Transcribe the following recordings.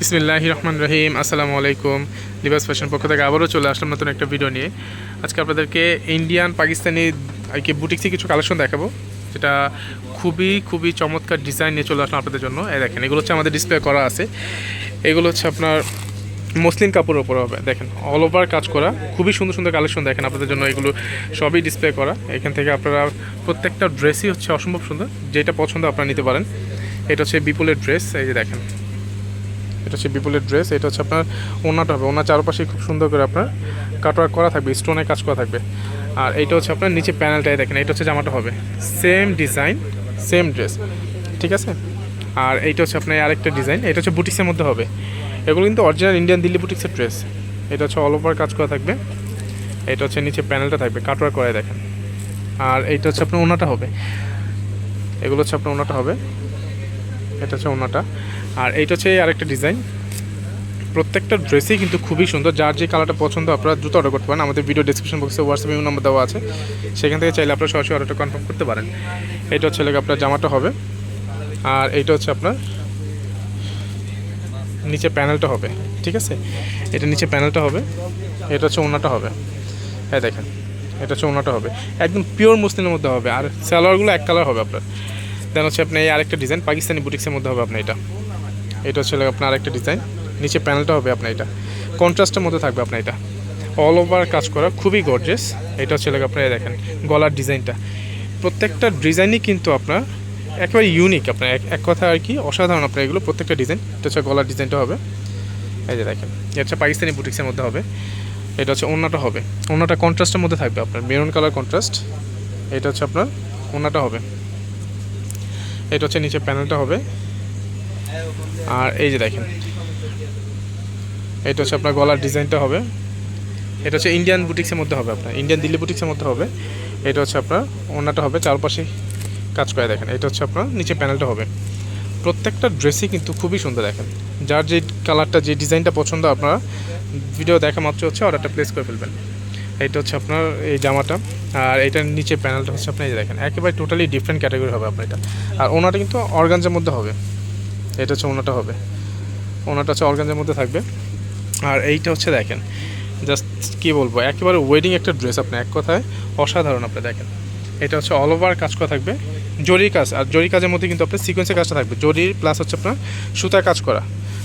বিসমিল্লাহ রহমান রহিম, আসসালামু আলাইকুম। লিবাস ফ্যাশন পক্ষ থেকে আবারও চলে আসলাম নতুন একটা ভিডিও নিয়ে। আজকে আপনাদেরকে ইন্ডিয়ান পাকিস্তানি আর কি বুটিক্সে কিছু কালেকশন দেখাবো। যেটা খুবই খুবই চমৎকার ডিজাইন নিয়ে চলে আসলাম আপনাদের জন্য। এই দেখেন, এগুলো হচ্ছে আমাদের ডিসপ্লে করা আছে। এগুলো হচ্ছে আপনার মসলিন কাপড়ের ওপর হবে। দেখেন অল ওভার কাজ করা। খুবই সুন্দর সুন্দর কালেকশন দেখেন আপনাদের জন্য এগুলো সবই ডিসপ্লে করা। এখান থেকে আপনারা প্রত্যেকটা ড্রেসই হচ্ছে অসম্ভব সুন্দর। যেটা পছন্দ আপনারা নিতে পারেন। এটা হচ্ছে বিপুলের ড্রেস এই যে দেখেন। এটা হচ্ছে বিপুলের ড্রেস এটা হচ্ছে আপনার ওনাটা হবে। ওনার চারপাশে খুব সুন্দর করে আপনার কাটওয়ার্ক করা থাকবে স্টোনে কাজ করা থাকবে। আর এইটা হচ্ছে আপনার নিচে প্যানেলটাই দেখেন, এটা হচ্ছে জামাটা হবে। সেম ডিজাইন সেম ড্রেস ঠিক আছে? আর এইটা হচ্ছে আপনার আরেকটা ডিজাইন এটা হচ্ছে বুটিক্সের মধ্যে হবে। এগুলো কিন্তু অরিজিনাল ইন্ডিয়ান দিল্লি বুটিক্সের ড্রেস এটা হচ্ছে অল ওভার কাজ করা থাকবে। এটা হচ্ছে নিচে প্যানেলটা থাকবে কাটওয়ার্ক করাই দেখেন। আর এইটা হচ্ছে আপনার ওনাটা হবে। এগুলো হচ্ছে আপনার ওনাটা হবে। এটা হচ্ছে ওনাটা। আর এইটা হচ্ছে আরেকটা ডিজাইন। প্রত্যেকটা ড্রেসই কিন্তু খুবই সুন্দর। যার যে কালারটা পছন্দ আপনারা দ্রুত অর্ডার করতে পারেন। আমাদের ভিডিও ডিসক্রিপশন বক্সে হোয়াটসঅ্যাপ ইমেল নাম্বার দেওয়া আছে। সেখান থেকে চাইলে আপনারা সরাসরি অর্ডারটা কনফার্ম করতে পারেন। এটা হচ্ছে লেগে আপনার জামাটা হবে। আর এইটা হচ্ছে আপনার নিচে প্যানেলটা হবে। ঠিক আছে? এটা নিচে প্যানেলটা হবে। এটা হচ্ছে ওনাটা হবে। হ্যাঁ দেখেন। এটা হচ্ছে ওনাটা হবে। একদম পিওর মুসলিমের মধ্যে হবে। আর সালোয়ারগুলো এক কালার হবে আপনার। দেন হচ্ছে আপনি এই আরেকটা ডিজাইন পাকিস্তানি বুটিক্সের মধ্যে হবে আপনার এটা। এটা হচ্ছে আপনার আরেকটা ডিজাইন নিচে প্যানেলটা হবে আপনার এটা। কন্ট্রাস্টের মধ্যে থাকবে আপনার এটা। অল ওভার কাজ করা, খুবই গর্জেস এটা হচ্ছে আপনার দেখেন, গলার ডিজাইনটা প্রত্যেকটা ডিজাইনই কিন্তু আপনার একেবারে ইউনিক আপনার। এক এক কথা আর কি, অসাধারণ আপনার এগুলো, প্রত্যেকটা ডিজাইন এটা হচ্ছে গলার ডিজাইনটা হবে। এই যে দেখেন, এটা হচ্ছে পাকিস্তানি বুটিক্সের মধ্যে হবে। এটা হচ্ছে ওনাটা হবে। ওনাটা কন্ট্রাস্টের মধ্যে থাকবে আপনার। মেরুন কালার কন্ট্রাস্ট এটা হচ্ছে আপনার ওনাটা হবে। এটা হচ্ছে নিচে প্যানেলটা হবে। আর এই যে দেখেন, এটা হচ্ছে আপনার গলার ডিজাইনটা হবে। এটা হচ্ছে ইন্ডিয়ান বুটিক্সের মধ্যে হবে আপনার ইন্ডিয়ান দিল্লি বুটিক্সের মধ্যে হবে। এটা হচ্ছে আপনার ওনাটা হবে চারপাশে কাজ করে দেখেন, এটা হচ্ছে আপনার নিচে প্যানেলটা হবে। প্রত্যেকটা ড্রেসই কিন্তু খুবই সুন্দর দেখেন। যার যে কালারটা যে ডিজাইনটা পছন্দ আপনারা ভিডিও দেখা মাত্র হচ্ছে অর্ডারটা প্লেস করে ফেলবেন। এইটা হচ্ছে আপনার এই জামাটা, আর এটার নিচে প্যানেলটা হচ্ছে আপনি দেখেন, একেবারে টোটালি ডিফারেন্ট ক্যাটাগরি হবে আপনার এটা। আর ওনাটা কিন্তু অর্গানজার মধ্যে হবে। এটা হচ্ছে ওনাটা হবে। ওনাটা হচ্ছে অর্গানজার মধ্যে থাকবে। আর এইটা হচ্ছে দেখেন জাস্ট কী বলব, একেবারে ওয়েডিং একটা ড্রেস আপনি এক কথায় অসাধারণ আপনি দেখেন। এটা হচ্ছে অল ওভার কাজ করা থাকবে। জরির কাজ, আর জরি কাজের মধ্যে কিন্তু আপনার সিকোয়েন্সের কাজটা থাকবে। জরির প্লাস হচ্ছে আপনার সুতার কাজ করা,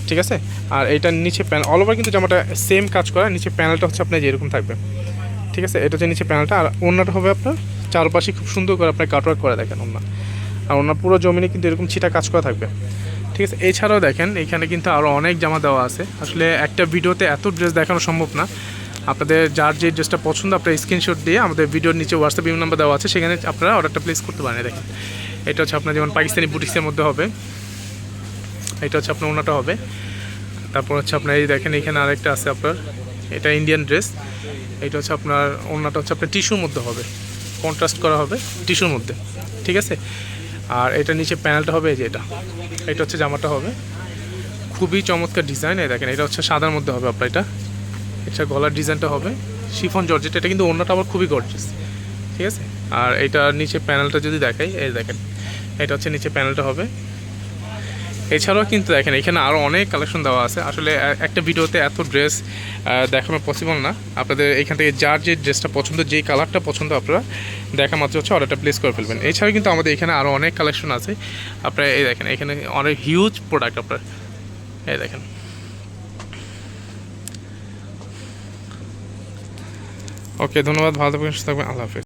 ঠিক আছে? আর এইটার নিচে প্যানেল অল ওভার কিন্তু জামাটা সেম কাজ করা, নিচে প্যানেলটা হচ্ছে আপনার যেরকম থাকবে, ঠিক আছে? এটা হচ্ছে নিচে প্যানেলটা আর অন্যটা হবে আপনার চারপাশে খুব সুন্দর করে আপনার কাটওয়ার্ক করে দেখেন অন্য আর ওনার পুরো জমিনে কিন্তু এরকম ছিটা কাজ করা থাকবে। ঠিক আছে, এছাড়াও দেখেন, এখানে কিন্তু আরও অনেক জামা দেওয়া আছে। আসলে একটা ভিডিওতে এত ড্রেস দেখানো সম্ভব না। আপনাদের যার যে ড্রেসটা পছন্দ, আপনার স্ক্রিনশট দিয়ে আমাদের ভিডিওর নিচে হোয়াটসঅ্যাপ ইমেল নাম্বার দেওয়া আছে, সেখানে আপনারা অর্ডারটা প্লেস করতে পারেন। দেখেন, এটা হচ্ছে আপনার যেমন পাকিস্তানি বুটিক্সের মধ্যে হবে। এটা হচ্ছে আপনার ওনাটা হবে। তারপর হচ্ছে আপনার এই দেখেন, এখানে আরেকটা আছে আপনার, এটা ইন্ডিয়ান ড্রেস এটা হচ্ছে আপনার, ওনাটা হচ্ছে আপনার টিস্যুর মধ্যে হবে। কন্ট্রাস্ট করা হবে টিস্যুর মধ্যে। ঠিক আছে? আর এটা নিচে প্যানেলটা হবে এই যে এটা। এটা হচ্ছে জামাটা হবে। খুবই চমৎকার ডিজাইন, এই দেখেন, এটা হচ্ছে সাদার মধ্যে হবে আপনার এটা। এটা গলার ডিজাইনটা হবে। শিফন জর্জেট, এটা কিন্তু অন্যটা আবার খুবই গর্জিয়াস ঠিক আছে? আর এটা নিচে প্যানেলটা যদি দেখাই, এই দেখেন, এটা হচ্ছে নিচে প্যানেলটা হবে। এছাড়াও কিন্তু দেখেন, এখানে আরও অনেক কালেকশন দেওয়া আছে। আসলে একটা ভিডিওতে এত ড্রেস দেখানো পসিবল না। আপনাদের এখান থেকে যার যে ড্রেসটা পছন্দ যেই কালারটা পছন্দ আপনারা দেখা মাত্র হচ্ছে অর্ডারটা প্লেস করে ফেলবেন। এছাড়াও কিন্তু আমাদের এখানে আরও অনেক কালেকশন আছে। আপনারা এই দেখেন, এখানে অনেক হিউজ প্রোডাক্ট আপনার। এই দেখেন। ওকে ধন্যবাদ, ভালো থাকবেন, সুস্থ থাকবেন, আল্লাহ হাফিজ।